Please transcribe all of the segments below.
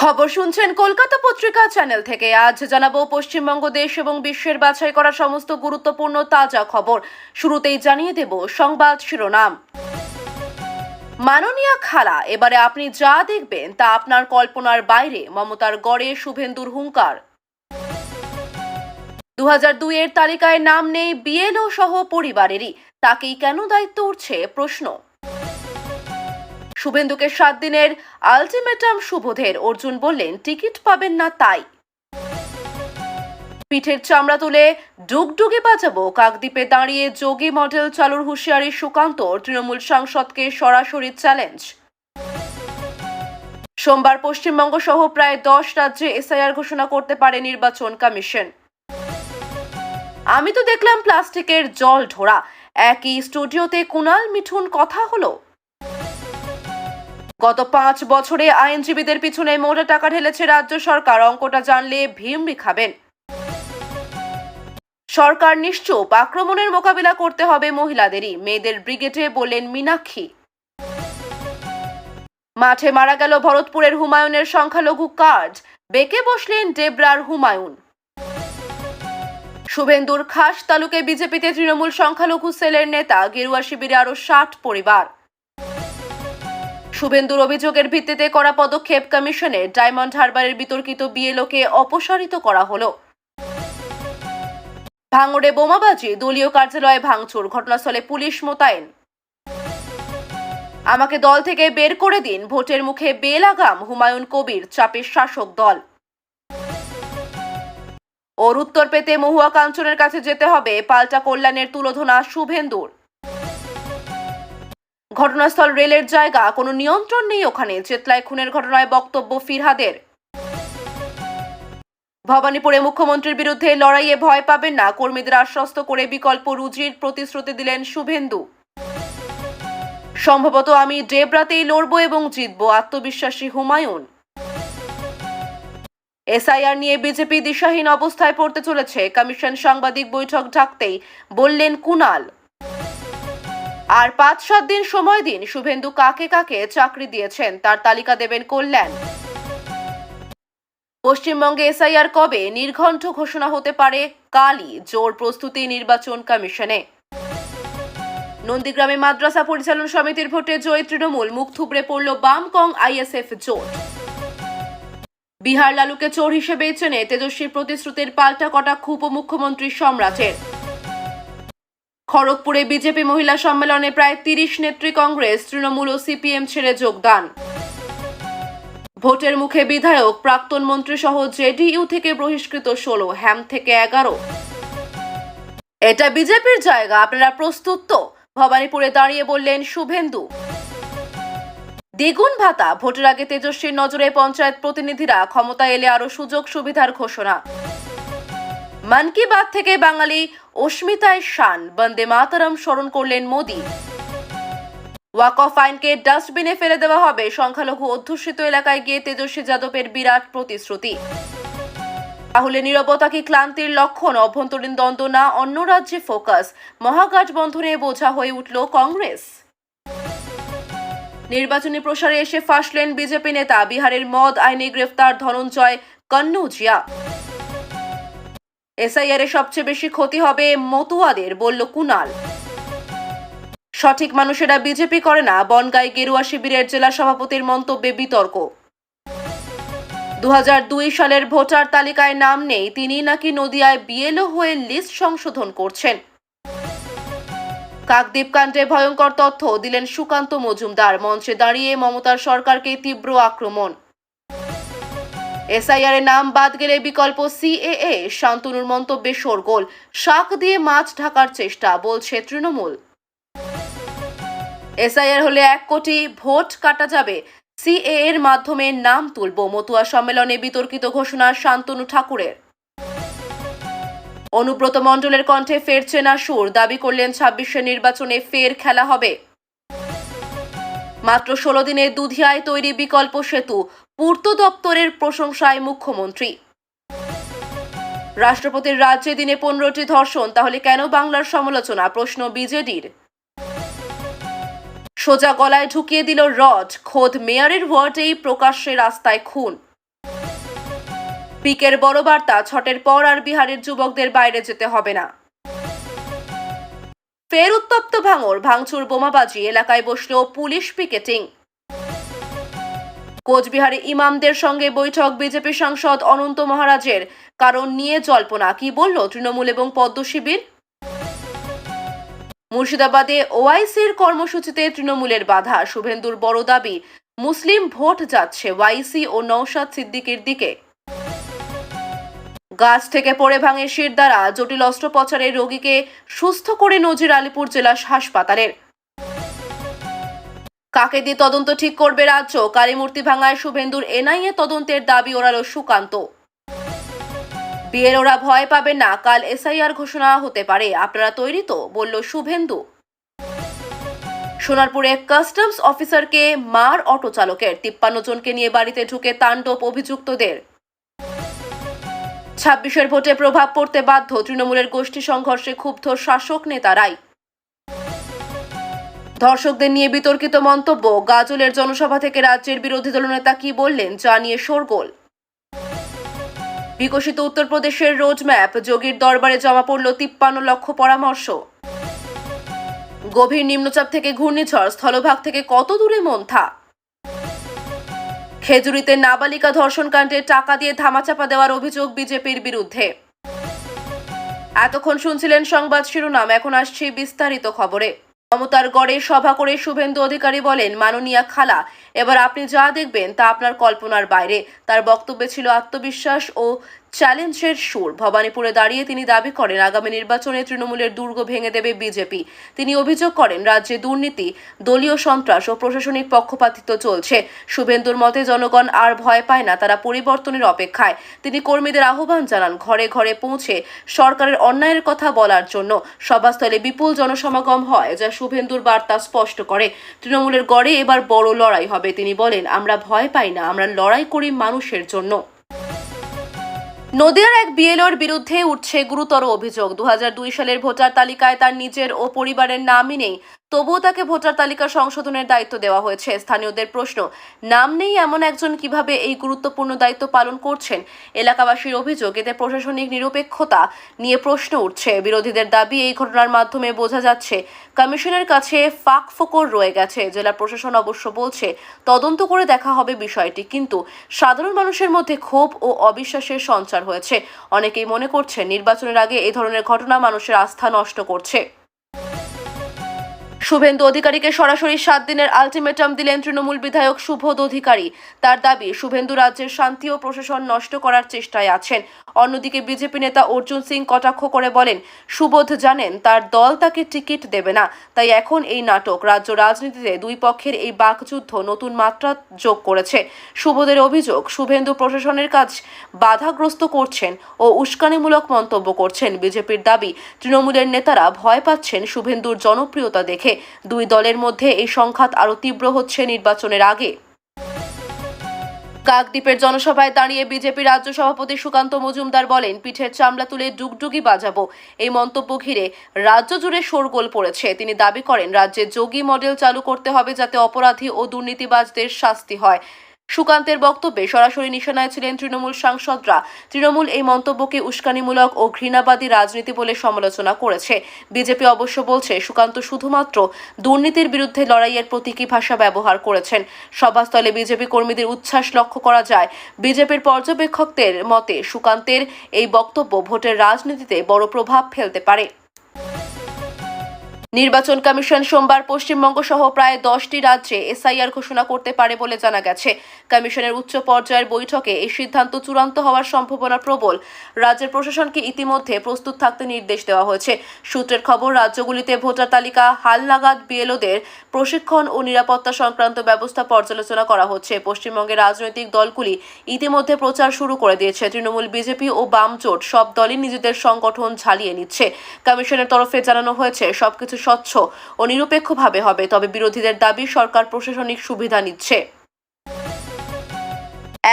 খবর শুনছেন কলকাতা পত্রিকা চ্যানেল থেকে। আজ জানাব পশ্চিমবঙ্গ, দেশ এবং বিশ্বের বাছাই করা সমস্ত গুরুত্বপূর্ণ তাজা খবর। শুরুতেই জানিয়ে দেব সংবাদ শিরোনাম। মাননীয়া খালা, এবারে আপনি যা দেখবেন তা আপনার কল্পনার বাইরে। মমতার গড়ে শুভেন্দুর হুঙ্কার। দু হাজার দুইয়ের তালিকায় নাম নেই বিএলও সহ পরিবারেরই। তাকেই কেন দায়িত্ব উঠছে প্রশ্ন। শুভেন্দুকে সাত দিনের আলটিমেটাম সুবোধের অর্জুন বললেন, টিকিট পাবেন না তাই। পিঠের চামড়া তুলে ডুগডুগে বাজাবো। কাকদ্বীপে দাঁড়িয়ে যোগী মডেল চালুর হুঁশিয়ারি সুকান্ত, তৃণমূল সাংসদকে সরাসরি চ্যালেঞ্জ। সোমবার পশ্চিমবঙ্গ সহ প্রায় দশ রাজ্যে এসআইআর ঘোষণা করতে পারে নির্বাচন কমিশন। আমি তো দেখলাম প্লাস্টিকের জল ঢোড়া। একই স্টুডিওতে কুনাল মিঠুন কথা হলো। গত পাঁচ বছরে আইনজীবীদের পিছনে মোটা টাকা ঢেলেছে রাজ্য সরকার। অঙ্কটা জানলে ভিমড়ি খাবেন। সরকার নিশ্চুপ। আক্রমণের মোকাবিলা করতে হবে মহিলাদেরই। মেয়েদের ব্রিগেডে বললেন মীনাক্ষী। মাঠে মারা গেল ভরতপুরের হুমায়ুনের সংখ্যালঘু কার্ড। বেঁকে বসলেন ডেবরার হুমায়ুন। শুভেন্দুর খাস তালুকে বিজেপিতে তৃণমূল সংখ্যালঘু সেলের নেতা। গেরুয়া শিবিরে আরও ষাট পরিবার। শুভেন্দুর অভিযোগের ভিত্তিতে করা পদক্ষেপ কমিশনে ডায়মন্ড হারবারের বিতর্কিত বিএলওকে অপসারিত করা হলো। ভাঙড়ে বোমাবাজি, দলীয় কার্যালয়ে ভাঙচুর, ঘটনাস্থলে পুলিশ মোতায়েন। আমাকে দল থেকে বের করে দিন, ভোটের মুখে বেলাগাম, হুমায়ুন কবির, চাপের শাসক দল। ওর উত্তর পেতে মহুয়া কাঞ্চনের কাছে যেতে হবে, পাল্টা কল্যাণের তুলোধনা শুভেন্দুর। ঘটনাস্থল, রেলের জায়গা, কোনো নিয়ন্ত্রণ নেই ওখানে। চেতলায় খুনের ঘটনায় বক্তব্য ফিরহাদের। ভবানীপুরে মুখ্যমন্ত্রীর বিরুদ্ধে লড়াইয়ে ভয় পাবেন না। কর্মীদের আশ্বস্ত করে বিকল্প রুজির প্রতিশ্রুতি দিলেন শুভেন্দু। সম্ভবত আমি ডেবরাতেই লড়ব এবং জিতব, আত্মবিশ্বাসী হুমায়ুন। এসআইআর নিয়ে বিজেপি দিশাহীন অবস্থায় পড়তে চলেছে। কমিশন সাংবাদিক বৈঠক ডাকতেই বললেন কুনাল আর পাঁচ, সাত দিন সময় দিন শুভেন্দু কাকে কাকে চাকরি দিয়েছেন তার তালিকা দেবেন কল্যাণ। পশ্চিমবঙ্গে এসআইআর কবে নির্ঘণ্ট ঘোষণা হতে পারে? কালই জোর প্রস্তুতি নির্বাচন কমিশনে। নন্দীগ্রামে মাদ্রাসা পরিচালন সমিতির ভোটে জয় তৃণমূল, মুখ থুবড়ে পড়ল বাম কং আইএসএফ জোট। বিহার লালুকে চোর হিসেবে চেনে তেজস্বীর প্রতিশ্রুতির পাল্টা কটা কটাক্ষ উপমুখ্যমন্ত্রী সম্রাটের। খড়গপুরে বিজেপি মহিলা সম্মেলনে প্রায় তিরিশ নেত্রী কংগ্রেস, তৃণমূল ও সিপিএম ছেড়ে যোগদান। ভোটের মুখে বিধায়ক, প্রাক্তন মন্ত্রী সহ জেডিইউ থেকে বহিষ্কৃত ষোলো, হ্যাম থেকে এগারো। এটা বিজেপির জায়গা, আপনারা প্রস্তুত তো? ভবানীপুরে দাঁড়িয়ে বললেন শুভেন্দু। দ্বিগুণ ভাতা, ভোটের আগে তেজস্বীর নজরে পঞ্চায়েত প্রতিনিধিরা ক্ষমতা এলে আরও সুযোগ সুবিধার ঘোষণা। মন কি বাত থেকে বাঙালি অস্মিতায় শান। বন্দে মাতারম। স্মরণ করলেন মোদী। ওয়াক অফ আইনকে ডাস্টবিনে ফেলে দেওয়া হবে। সংখ্যালঘু অধ্যুষিত এলাকায় গিয়ে তেজস্বী যাদবের বিরাট প্রতিশ্রুতি। তাহলে নিরবতা কি ক্লান্তির লক্ষণ? অভ্যন্তরীণ দ্বন্দ্ব না অন্য রাজ্যে ফোকাস? মহাগঠবন্ধনে বোঝা হয়ে উঠল কংগ্রেস। নির্বাচনী প্রসারে এসে ফাঁসলেন বিজেপি নেতা। বিহারের মদ আইনে গ্রেফতার ধনঞ্জয় কন্নৌজিয়া। এসআইআর এ সবচেয়ে বেশি ক্ষতি হবে মতুয়াদের, বলল কুনাল। সঠিক মানুষেরা বিজেপি করে না বনগাই গেরুয়া শিবিরের জেলা সভাপতির মন্তব্যে বিতর্ক। দু হাজার দুই সালের ভোটার তালিকায় নাম নেই তিনি নাকি নদিয়ায় বিএলও হয়ে লিস্ট সংশোধন করছেন। কাকদ্বীপ কাণ্ডে ভয়ঙ্কর তথ্য দিলেন সুকান্ত মজুমদার, মঞ্চে দাঁড়িয়ে মমতার সরকারকে তীব্র আক্রমণ। এসআইআর নাম বাদ গেলে বিকল্প সিএএ শান্তনুর মন্তব্যে শোরগোল। শাক দিয়ে মাছ ঢাকার চেষ্টা, বলছে তৃণমূল। এসআইআর হলে এক কোটি ভোট কাটা যাবে। সিএ এর মাধ্যমে নাম তুলব মতুয়া সম্মেলনে বিতর্কিত ঘোষণা শান্তনু ঠাকুরের। অনুব্রত মণ্ডলের কণ্ঠে ফের চেনা সুর, দাবি করলেন ছাব্বিশে নির্বাচনে ফের খেলা হবে। মাত্র ষোলো দিনে দুধিয়ায় তৈরি বিকল্প সেতু পূর্ত দপ্তরের প্রশংসায় মুখ্যমন্ত্রী। রাষ্ট্রপতির রাজ্যে দিনে পনেরোটি ধর্ষণ, তাহলে কেন বাংলার সমালোচনা? প্রশ্ন বিজেডির। সোজা গলায় ঢুকিয়ে দিল রড, খোদ মেয়রের ওয়ার্ডেই প্রকাশ্যে রাস্তায় খুন। পিকের বড় বার্তা, ছটের পর আর বিহারের যুবকদের বাইরে যেতে হবে না। ফের উত্তপ্ত ভাঙর, ভাঙচুর, বোমাবাজি, এলাকায় বসল পুলিশ পিকেটিং। কোচবিহারে ইমামদের সঙ্গে বৈঠক বিজেপি সাংসদ অনন্ত মহারাজের, কারণ নিয়ে জল্পনা, কি বলল তৃণমূল এবং পদ্ম শিবির? মুর্শিদাবাদে ওআইসির কর্মসূচিতে তৃণমূলের বাধা, শুভেন্দুর বড় দাবি, মুসলিম ভোট যাচ্ছে ওয়াইসি ও নৌসাদ সিদ্দিকির দিকে। গাছ থেকে পড়ে ভাঙে শির দ্বারা জটিল অস্ত্রোপচারে রোগীকে সুস্থ করে নজির আলিপুর জেলা হাসপাতালের। কাকে দিয়ে তদন্ত ঠিক করবে রাজ্য। কালীমূর্তি ভাঙায় শুভেন্দুর এনআইএ তদন্তের দাবি ওরালো সুকান্ত। বিয়ের ওরা ভয় পাবে না, কাল এসআইআর ঘোষণা হতে পারে। আপনারা তৈরি তো, বলল শুভেন্দু। সোনারপুরে কাস্টমস অফিসারকে মার অটো চালকের তিপ্পান্ন জনকে নিয়ে বাড়িতে ঢুকে তাণ্ডব অভিযুক্তদের। ছাব্বিশের ভোটে প্রভাব পড়তে বাধ্য তৃণমূলের গোষ্ঠী সংঘর্ষে ক্ষুব্ধ শাসক নেতারাই। ধর্ষকদের নিয়ে বিতর্কিত মন্তব্য, গাজলের জনসভা থেকে রাজ্যের বিরোধী দলনেতা কি বললেন যা নিয়ে শোরগোল। বিকশিত উত্তরপ্রদেশের রোডম্যাপ, যোগীর দরবারে জমা পড়ল তিপ্পান্ন লক্ষ পরামর্শ। গভীর নিম্নচাপ থেকে ঘূর্ণিঝড়, স্থলভাগ থেকে কত দূরে মন্থা? খেজুরিতে নাবালিকা ধর্ষণকাণ্ডে টাকা দিয়ে ধামাচাপা দেওয়ার অভিযোগ বিজেপির বিরুদ্ধে। এতক্ষণ শুনছিলেন সংবাদ শিরোনাম, এখন আসছি বিস্তারিত খবরে। মমতার গড়ে সভা করে শুভেন্দু অধিকারী বলেন, মাননীয়া খালা, এবার আপনি যা দেখবেন তা আপনার কল্পনার বাইরে। তার বক্তব্যে ছিল আত্মবিশ্বাস ও চ্যালেঞ্জের সুর। ভবানীপুরে দাঁড়িয়ে তিনি দাবি করেন, আগামী নির্বাচনে তৃণমূলের দুর্গ ভেঙে দেবে বিজেপি। তিনি অভিযোগ করেন, রাজ্যে দুর্নীতি, দলীয় সন্ত্রাস ও প্রশাসনিক পক্ষপাতিত্ব চলছে। শুভেন্দুর মতে জনগণ আর ভয় পায় না, তারা পরিবর্তনের অপেক্ষায়। তিনি কর্মীদের আহ্বান জানান, ঘরে ঘরে পৌঁছে সরকারের অন্যায়ের কথা বলার জন্য। সভাস্থলে বিপুল জনসমাগম হয়, যা শুভেন্দুর বার্তা স্পষ্ট করে। তৃণমূলের গড়ে এবার বড় লড়াই হবে, তিনি বলেন, আমরা ভয় পাই না, আমরা লড়াই করি মানুষের জন্য। নদিয়ার এক বিএলওর বিরুদ্ধে উঠছে গুরুতর অভিযোগ। দু হাজার দুই সালের ভোটার তালিকায় তার নিজের ও পরিবারের নামই নেই। তবুও তাকে ভোটার তালিকা সংশোধনের দায়িত্ব দেওয়া হয়েছে। স্থানীয়দের প্রশ্ন, নাম নেই এমন একজন কীভাবে এই গুরুত্বপূর্ণ দায়িত্ব পালন করছেন? এলাকাবাসীর অভিযোগ, এতে প্রশাসনিক নিরপেক্ষতা নিয়ে প্রশ্ন উঠছে। বিরোধীদের দাবি, এই ঘটনার মাধ্যমে বোঝা যাচ্ছে, কমিশনের কাছে ফাঁক ফোকর রয়ে গেছে। জেলা প্রশাসন অবশ্য বলছে, তদন্ত করে দেখা হবে বিষয়টি, কিন্তু সাধারণ মানুষের মধ্যে ক্ষোভ ও অবিশ্বাসের সঞ্চার হয়েছে। অনেকেই মনে করছেন, নির্বাচনের আগে এই ধরনের ঘটনা মানুষের আস্থা নষ্ট করছে। শুভেন্দু অধিকারীকে সরাসরি সাত দিনের আলটিমেটাম দিলেন তৃণমূল বিধায়ক সুবোধ অধিকারী। তার দাবি, শুভেন্দু রাজ্যের শান্তি ও প্রশাসন নষ্ট করার চেষ্টায় আছেন। অন্যদিকে বিজেপি নেতা অর্জুন সিং কটাক্ষ করে বলেন, সুবোধ জানেন তার দল তাকে টিকিট দেবে না, তাই এখন এই নাটক রাজ্য রাজনীতিতে দুই পক্ষের এই বাকযুদ্ধ নতুন মাত্রা যোগ করেছে। সুবোধের অভিযোগ, শুভেন্দু প্রশাসনের কাজ বাধাগ্রস্ত করছেন ও উস্কানিমূলক মন্তব্য করছেন বিজেপির দাবি। তৃণমূলের নেতারা ভয় পাচ্ছেন শুভেন্দুর জনপ্রিয়তা দেখে। দুই দলের মধ্যে এই সংঘাত আরও তীব্র হচ্ছে নির্বাচনের আগে। কাকদ্বীপের জনসভায় দাঁড়িয়ে বিজেপি রাজ্য সভাপতি সুকান্ত মজুমদার বলেন, পিঠের চামড়া তুলে ডুগডুগি বাজাবো। এই মন্তব্য ঘিরে রাজ্য জুড়ে শোরগোল পড়েছে। তিনি দাবি করেন, রাজ্যে যোগী মডেল চালু করতে হবে যাতে অপরাধী ও দুর্নীতিবাজদের শাস্তি হয়। সুকান্তের বক্তব্যে সরাসরি নিশানায় ছিলেন তৃণমূল সাংসদরা। তৃণমূল এই মন্তব্যকে উস্কানিমূলক ও ঘৃণাবাদী রাজনীতি বলে সমালোচনা করেছে। বিজেপি অবশ্য বলছে, সুকান্ত শুধুমাত্র দুর্নীতির বিরুদ্ধে লড়াইয়ের প্রতীকী ভাষা ব্যবহার করেছেন। সভাস্থলে বিজেপি কর্মীদের উচ্ছ্বাস লক্ষ্য করা যায়। বিজেপির পর্যবেক্ষকদের মতে, সুকান্তের এই বক্তব্য ভোটের রাজনীতিতে বড় প্রভাব ফেলতে পারে। নির্বাচন কমিশন সোমবার পশ্চিমবঙ্গ সহ প্রায় দশটি রাজ্যে এসআইআর ঘোষণা করতে পারে বলে জানা গেছে। কমিশনের উচ্চ পর্যায়ের বৈঠকে এই সিদ্ধান্ত চূড়ান্ত হওয়ার সম্ভাবনা প্রবল। রাজ্যের প্রশাসনকে ইতিমধ্যে প্রস্তুত থাকতে নির্দেশ দেওয়া হয়েছে। সূত্রের খবর, রাজ্যগুলিতে ভোটার তালিকা, হালনাগাদ বিএলওদের প্রশিক্ষণ ও নিরাপত্তা সংক্রান্ত ব্যবস্থা পর্যালোচনা করা হচ্ছে। পশ্চিমবঙ্গের রাজনৈতিক দলগুলি ইতিমধ্যে প্রচার শুরু করে দিয়েছে। তৃণমূল, বিজেপি ও বাম জোট সব দলই নিজেদের সংগঠন ঝালিয়ে নিচ্ছে। কমিশনের তরফে জানানো হয়েছে, সবকিছু স্বচ্ছ ও নিরপেক্ষভাবে হবে, তবে বিরোধীদের দাবি সরকার প্রশাসনিক সুবিধা নিচ্ছে।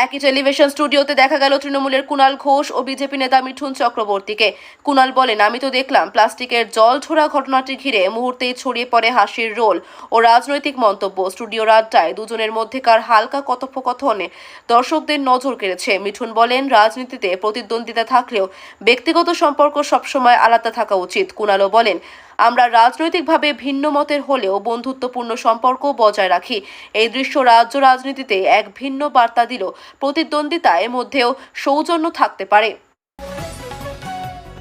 একই টেলিভিশন স্টুডিওতে দেখা গেল তৃণমূলের কুণাল ঘোষ ও বিজেপি নেতা মিঠুন চক্রবর্তীকে। কুণাল বলেন, আমি তো দেখলাম প্লাস্টিকের জল ছোড়া ঘটনাটি ঘিরে মুহূর্তেই ছড়িয়ে পড়ে হাসির রোল ও রাজনৈতিক মন্তব্য। স্টুডিওর আড্ডায় দুজনের মধ্যেকার হালকা কথোপকথনে দর্শকদের নজর কেড়েছে। মিঠুন বলেন, রাজনীতিতে প্রতিদ্বন্দ্বিতা থাকলেও ব্যক্তিগত সম্পর্ক সবসময় আলাদা থাকা উচিত। কুণালও বলেন আমরা রাজনৈতিকভাবে ভিন্ন মতের হলেও বন্ধুত্বপূর্ণ সম্পর্ক বজায় রাখি। এই দৃশ্য রাজ্য রাজনীতিতে এক ভিন্ন বার্তা দিল। প্রতিদ্বন্দ্বিতায় মধ্যেও সৌজন্য থাকতে পারে।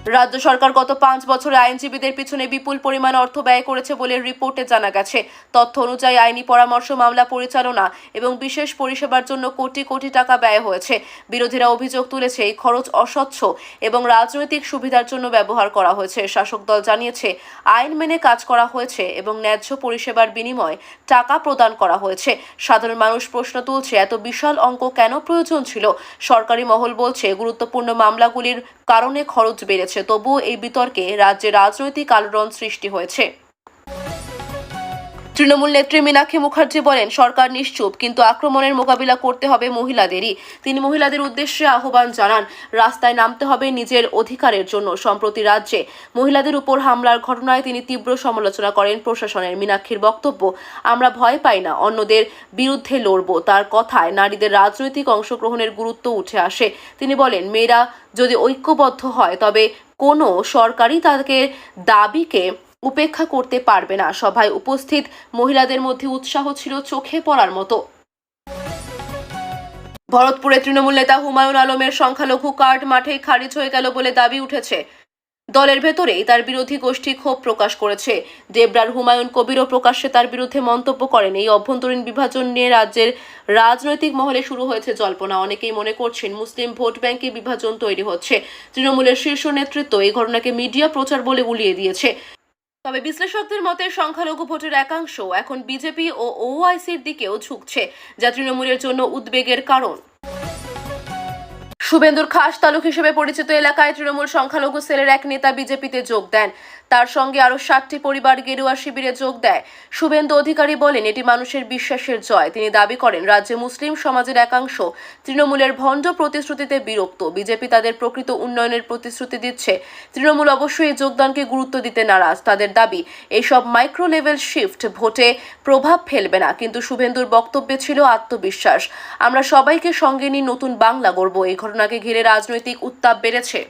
রাজ্য সরকার গত পাঁচ বছরে আইনজীবীদের পিছনে বিপুল পরিমাণ অর্থ ব্যয় করেছে বলে রিপোর্টে জানা গেছে। তথ্য অনুযায়ী আইনি পরামর্শ, মামলা পরিচালনা এবং বিশেষ পরিষেবার জন্য কোটি কোটি টাকা ব্যয় হয়েছে। বিরোধীরা অভিযোগ তুলেছে এই খরচ অস্বচ্ছ এবং রাজনৈতিক সুবিধার জন্য ব্যবহার করা হয়েছে। শাসক দল জানিয়েছে, আইন মেনে কাজ করা হয়েছে এবং ন্যায্য পরিষেবার বিনিময়ে টাকা প্রদান করা হয়েছে। সাধারণ মানুষ প্রশ্ন তুলছে, এত বিশাল অঙ্ক কেন প্রয়োজন ছিল? সরকারি মহল বলছে, গুরুত্বপূর্ণ মামলাগুলির কারণে খরচ বেড়েছে। তবুও এই বিতর্কে রাজ্যে রাজনৈতিক আলোড়ন সৃষ্টি হয়েছে। তৃণমূল নেত্রী মীনাক্ষী মুখার্জি বলেন, সরকার নিশ্চুপ, কিন্তু আক্রমণের মোকাবিলা করতে হবে মহিলাদেরই। তিনি মহিলাদের উদ্দেশ্যে আহ্বান জানান, রাস্তায় নামতে হবে নিজের অধিকারের জন্য। সম্প্রতি রাজ্যে মহিলাদের উপর হামলার ঘটনায় তিনি তীব্র সমালোচনা করেন প্রশাসনের মীনাক্ষীর বক্তব্য, আমরা ভয় পাই না, অন্যদের বিরুদ্ধে লড়ব। তার কথায় নারীদের রাজনৈতিক অংশগ্রহণের গুরুত্ব উঠে আসে। তিনি বলেন, মেয়েরা যদি ঐক্যবদ্ধ হয়, তবে কোনো সরকারই তাদের দাবিকে উপেক্ষা করতে পারবে না। সভায় উপস্থিত মহিলাদের মধ্যে উৎসাহ ছিল চোখে পড়ার মতো। ভরতপুরে তৃণমূল নেতা হুমায়ুন আলমের সংখ্যালঘু কার্ড মাঠে খারিজ হয়ে গেল বলে দাবি উঠেছে। দলের ভেতরেই তার বিরোধী গোষ্ঠী ক্ষোভ প্রকাশ করেছে। দেবরার হুমায়ুন কবিরও প্রকাশ্যে তার বিরুদ্ধে মন্তব্য করেন। এই অভ্যন্তরীণ বিভাজন নিয়ে রাজ্যের রাজনৈতিক মহলে শুরু হয়েছে জল্পনা। অনেকেই মনে করছেন মুসলিম ভোট ব্যাংকে বিভাজন তৈরি হচ্ছে। তৃণমূলের শীর্ষ নেতৃত্ব এই ঘটনাকে মিডিয়া প্রচার বলে উলিয়ে দিয়েছে। তবে বিশ্লেষকদের মতে সংখ্যালঘু ভোটের একাংশ এখন বিজেপি ও ওআইসির দিকেও ঝুঁকছে যা তৃণমূলের জন্য উদ্বেগের কারণ। শুভেন্দুর খাস তালুক হিসেবে পরিচিত এলাকায় তৃণমূল সংখ্যালঘু সেলের এক নেতা বিজেপিতে যোগ দেন। তার সঙ্গে আরও সাতটি পরিবার গেরুয়া শিবিরে যোগ দেয়। শুভেন্দু অধিকারী বলেন, এটি মানুষের বিশ্বাসের জয়। তিনি দাবি করেন, রাজ্যে মুসলিম সমাজের একাংশ তৃণমূলের ভণ্ড প্রতিশ্রুতিতে বিরক্ত। বিজেপি তাদের প্রকৃত উন্নয়নের প্রতিশ্রুতি দিচ্ছে। তৃণমূল অবশ্যই এই যোগদানকে গুরুত্ব দিতে নারাজ। তাদের দাবি এইসব মাইক্রো লেভেল শিফট ভোটে প্রভাব ফেলবে না। কিন্তু শুভেন্দুর বক্তব্যে ছিল আত্মবিশ্বাস। আমরা সবাইকে সঙ্গে নিয়ে নতুন বাংলা গড়ব। এই ঘটনাকে ঘিরে রাজনৈতিক উত্তাপ বেড়েছে।